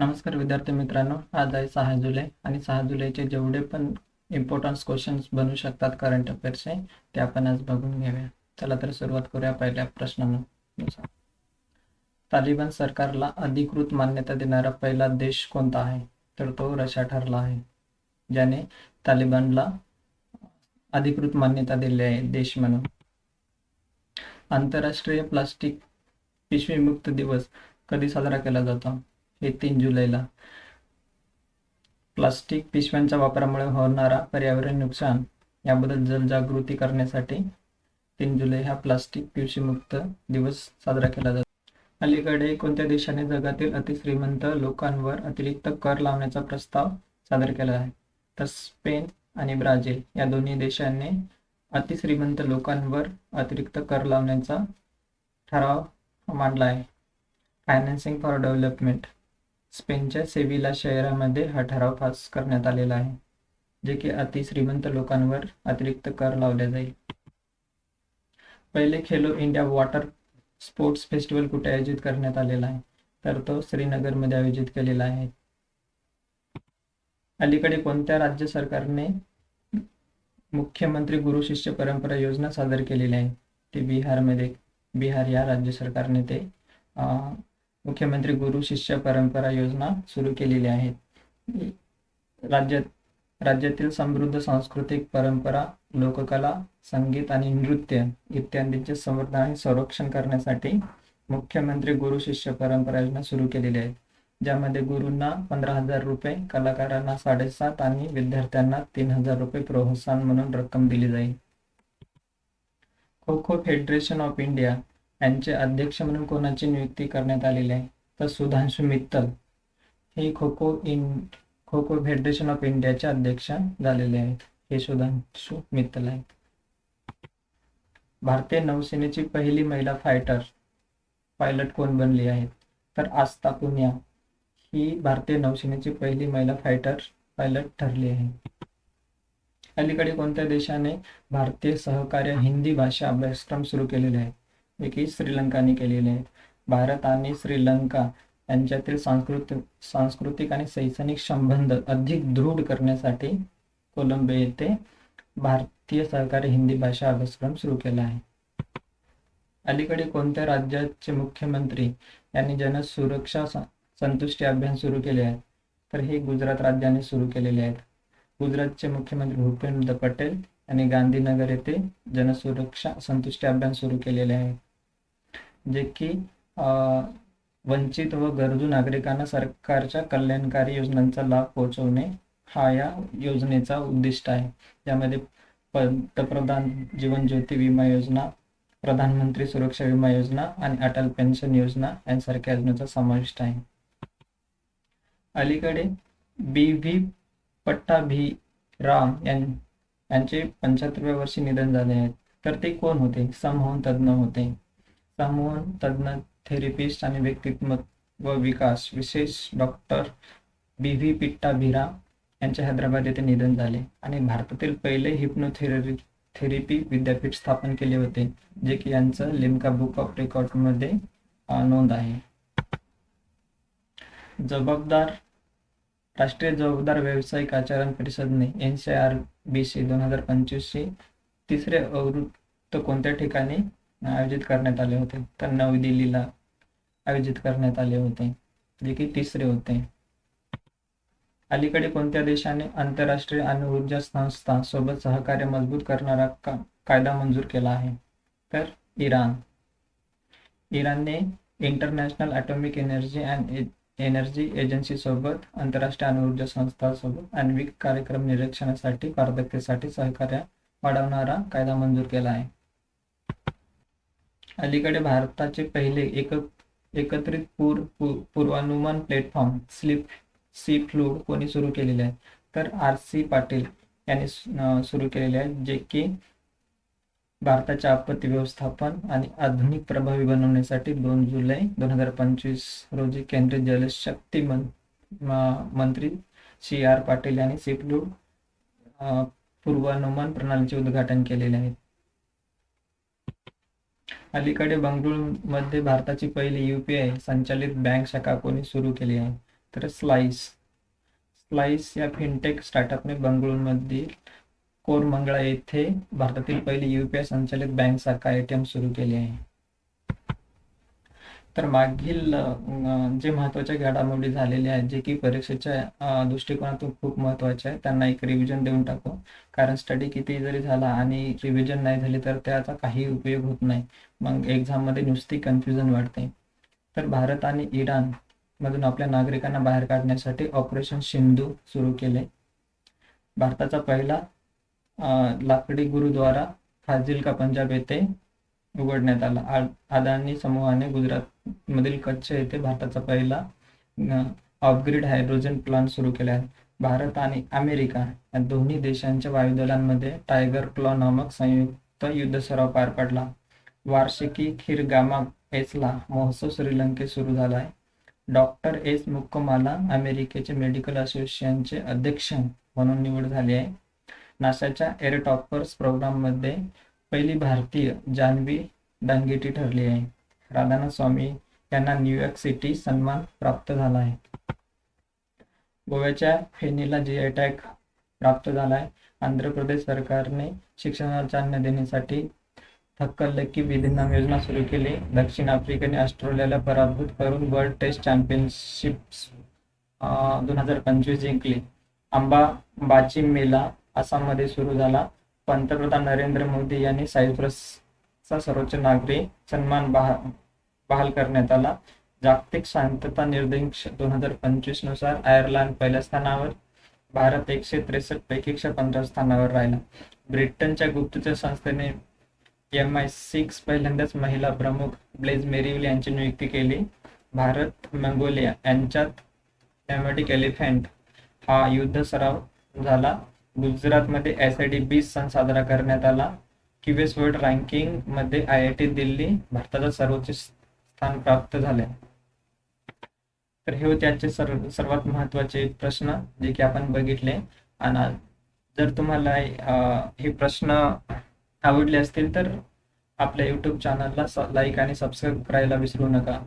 नमस्कार विद्यार्थी मित्रांनो आज आहे सहा जुलै आणि सहा जुलैचे जेवढे पण इम्पॉर्टन्स क्वेश्चन्स बनू शकतात करंट अफेअर्सचे ते आपण आज बघून घेऊया. चला तर सुरुवात करूया पहिल्या प्रश्नानुसार. तालिबान सरकारला अधिकृत मान्यता देणारा पहिला देश कोणता आहे? तर तो रशिया ठरला आहे. ज्याने तालिबानला अधिकृत मान्यता दिली आहे देश म्हणून. आंतरराष्ट्रीय प्लास्टिक पिशवीमुक्त दिवस कधी साजरा केला जातो? हे तीन जुलैला. प्लास्टिक पिशव्यांच्या वापरामुळे होणारा पर्यावरण नुकसान याबद्दल जनजागृती करण्यासाठी तीन जुलै हा प्लास्टिक पिशवीमुक्त दिवस साजरा केला जातो. अलीकडे कोणत्या देशाने जगातील अतिश्रीमंत लोकांवर अतिरिक्त कर लावण्याचा प्रस्ताव सादर केला आहे? तर स्पेन आणि ब्राझील या दोन्ही देशांनी अतिश्रीमंत लोकांवर अतिरिक्त कर लावण्याचा ठराव मांडला आहे. Financing for development. स्पेनच्या सेविला शहरामध्ये हा ठराव पास करण्यात आलेला आहे जे की अतिश्रीमंत लोकांवर अतिरिक्त कर लावले जाईल. पहिले Khelo India water sports festival कुठे आयोजित करण्यात आलेला आहे तर तो श्रीनगरमध्ये आयोजित केलेला आहे. अलीकडे कोणत्या राज्य सरकारने मुख्यमंत्री गुरु शिष्य परंपरा योजना सादर केलेली आहे ते बिहारमध्ये बिहार या राज्य सरकारने ते मुख्यमंत्री गुरु शिष्य परंपरा योजना सुरू केलेली आहे. राज्यात राज्यातील समृद्ध सांस्कृतिक परंपरा लोककला संगीत आणि नृत्य इत्यादींचे संवर्धन आणि संरक्षण करण्यासाठी मुख्यमंत्री गुरु शिष्य परंपरा योजना सुरू केलेली आहे. ज्यामध्ये गुरूंना पंधरा हजार रुपये कलाकारांना साडेसात आणि विद्यार्थ्यांना तीन हजार रुपये प्रोत्साहन म्हणून रक्कम दिली जाईल. Kho kho federation of India यांचे अध्यक्ष म्हणून कोणाची नियुक्ती करण्यात आलेली आहे? तर सुधांशु मित्तल. हे kho kho in kho kho federation of इंडियाचे अध्यक्ष झालेले आहेत. हे सुधांशु मित्तल आहेत. भारतीय नौसेनेची पहिली महिला फायटर पायलट कोण बनली आहे? तर आस्था पुनिया. ही भारतीय नौसेनेची पहिली महिला फायटर पायलट ठरली आहे. अलीकडे कोणत्या देशाने भारतीय सहकार्य हिंदी भाषा अभ्यासक्रम सुरू केलेले आहे जे की श्रीलंकाने केलेले आहेत. भारत आणि श्रीलंका यांच्यातील सांस्कृतिक सांस्कृतिक आणि शैक्षणिक संबंध अधिक दृढ करण्यासाठी कोलंबो येथे भारतीय सहकारी हिंदी भाषा अभ्यासक्रम सुरू केला आहे. अलीकडे कोणत्या राज्याचे मुख्यमंत्री यांनी जनसुरक्षा संतुष्टी अभियान सुरू केले आहे? तर हे गुजरात राज्याने सुरू केलेले आहेत. गुजरातचे मुख्यमंत्री भूपेंद्र पटेल यांनी गांधीनगर येथे जनसुरक्षा संतुष्टी अभियान सुरू केलेले आहे. जे की वंचित व गरजू नागरिकांना सरकारच्या कल्याणकारी योजनांचा लाभ पोहोचवणे हा या योजनेचा उद्दिष्ट आहे. यामध्ये पंतप्रधान जीवन ज्योती विमा योजना प्रधानमंत्री सुरक्षा विमा योजना आणि अटल पेन्शन योजना यांसारख्या योजनेचा समाविष्ट आहे. अलीकडे बी व्ही पट्टाभी राम यांचे पंच्याहत्तरव्या वर्षी निधन झाले आहेत तर ते कोण होते? समहून तज्ज्ञ होते. समूह तज्ज्ञ थेरपिस्ट आणि व्यक्तित्व व विकास विशेष डॉक्टर बी व्ही पिट्टा भिरा यांचे हैदराबाद येथे निधन झाले आणि भारतातील पहिले हिप्नोथेरपी थेरपी विद्यापीठ स्थापन केले होते जे की यांचं लिमका बुक ऑफ रेकॉर्डमध्ये नोंद आहे. जबाबदार राष्ट्रीय जबाबदार व्यावसायिक आचरण परिषदने N C R B C दोन हजार पंचवीसशे तिसरे आवृत्त कोणत्या ठिकाणी आयोजित करण्यात आले होते. तर नवी दिल्लीला आयोजित करण्यात आले होते. जे की तिसरे होते. अलीकडे कोणत्या देशाने आंतरराष्ट्रीय अणुऊर्जा संस्था सोबत सहकार्य मजबूत करणारा का कायदा मंजूर केला आहे? तर इराण. इराणने international atomic energy and energy agency सोबत आंतरराष्ट्रीय अणुऊर्जा संस्थांसोबत आण्विक कार्यक्रम निरीक्षणासाठी पारदर्शकतेसाठी सहकार्य वाढवणारा कायदा मंजूर केला आहे. अलीकडे भारताचे पहिले एक एकत्रित पूर पूर्वानुमान प्लॅटफॉर्म स्लिप सी फ्लूड कोणी सुरू केलेले आहे? तर आर सी पाटील यांनी सुरू केलेले आहे जे की भारताचे आपत्ती व्यवस्थापन आणि आधुनिक प्रभावी बनवण्यासाठी दोन जुलै दोन हजार पंचवीस रोजी केंद्रीय जलशक्ती मन मंत्री सी आर पाटील यांनी सी फ्लू पूर्वानुमान प्रणालीचे उद्घाटन केलेले आहे. अलीकडे बंगळुरूमध्ये भारताची पहिली यू पी आय संचालित बँक शाखा कोणी सुरू केली आहे? तर स्लाइस. स्लाइस या फिनटेक स्टार्टअपने बंगळुरूमधील कोरमंगळा येथे भारतातील पहिली यूपीआय संचालित बँक शाखा एटीएम सुरू केली आहे. तर मागील जे महत्त्वाच्या घडामोडी झालेल्या आहेत जे की परीक्षेच्या दृष्टिकोनातून खूप महत्त्वाचे आहे त्यांना एक रिव्हिजन देऊन टाकू. कारण स्टडी किती जरी झाला आणि रिव्हिजन नाही झाली तर त्याचा काही उपयोग होत नाही. मग एक्झाममध्ये नुसती कन्फ्युजन वाढते. तर भारत आणि इराण मधून आपल्या नागरिकांना बाहेर काढण्यासाठी ऑपरेशन सिंधू सुरू केले. भारताचा पहिला लाकडी गुरुद्वारा फाजिल्का पंजाब येथे उघडण्यात आला. अदानी समूहाने गुजरात मधील कच्छ येथे भारताचा पहिला ऑफग्रीड हायड्रोजन प्लांट सुरू केला आहे. भारत आणि अमेरिका या दोन्ही देशांच्या वायुदलांमध्ये टायगर क्लॉ नामक संयुक्त युद्ध सराव पार पडला. वार्षिकी खिरगामा एसला महोत्सव श्रीलंकेत सुरू झाला आहे. डॉक्टर एस मुक्कमाला अमेरिकेचे मेडिकल असोसिएशनचे अध्यक्ष म्हणून निवड झाली आहे. नासाच्या एअर टॉपर्स प्रोग्राममध्ये पहिली भारतीय जान्हवी डांगेटी ठरली आहे. राधानाथ स्वामी यांना न्यूयॉर्क सिटी सन्मान प्राप्त झाला आहे. गोव्याच्या फेनीला जी आय टॅग प्राप्त झाला आहे. आंध्र प्रदेश सरकारने शिक्षणाला चालना देण्यासाठी थक्कलकी विधिनाम योजना सुरू केली. दक्षिण आफ्रिकेने ऑस्ट्रेलियाला पराभूत करून वर्ल्ड टेस्ट चॅम्पियनशिप्स दोन हजार पंचवीस जिंकली. आंबा बाची मेला आसाममध्ये सुरू झाला. पंतप्रधान नरेंद्र मोदी यांनी चा सर्वोच्च नागरी सन्मान बहाल करण्यात आला. जागतिक शांतता निर्देश दोन हजार पंचवीसनुसार आयर्लंड पहिल्या स्थानावर भारत एकशे त्रेसष्ट पैकी एकशे पंधरा स्थानावर राहिला. ब्रिटनच्या गुप्तचर संस्थेने एम आय सिक्स पहिल्यांदाच महिला प्रमुख ब्लेज मेरिवल यांची नियुक्ती केली. भारत मंगोलिया यांच्यात डॅमॅटिक एलिफंट हा युद्ध सराव झाला. गुजरातमध्ये एस आय डी बीस सण साजरा करण्यात आला. क्यूएस वर्ल्ड रँकिंगमध्ये आय आय टी दिल्ली भारताचा सर्वोच्च स्थान प्राप्त झाले तर हे होते आजचे सर्व सर्वात महत्त्वाचे प्रश्न जे की आपण बघितले. आणि जर तुम्हाला हे प्रश्न आवडले असतील तर आपल्या यूट्यूब चॅनलला लाईक आणि सबस्क्राईब करायला विसरू नका.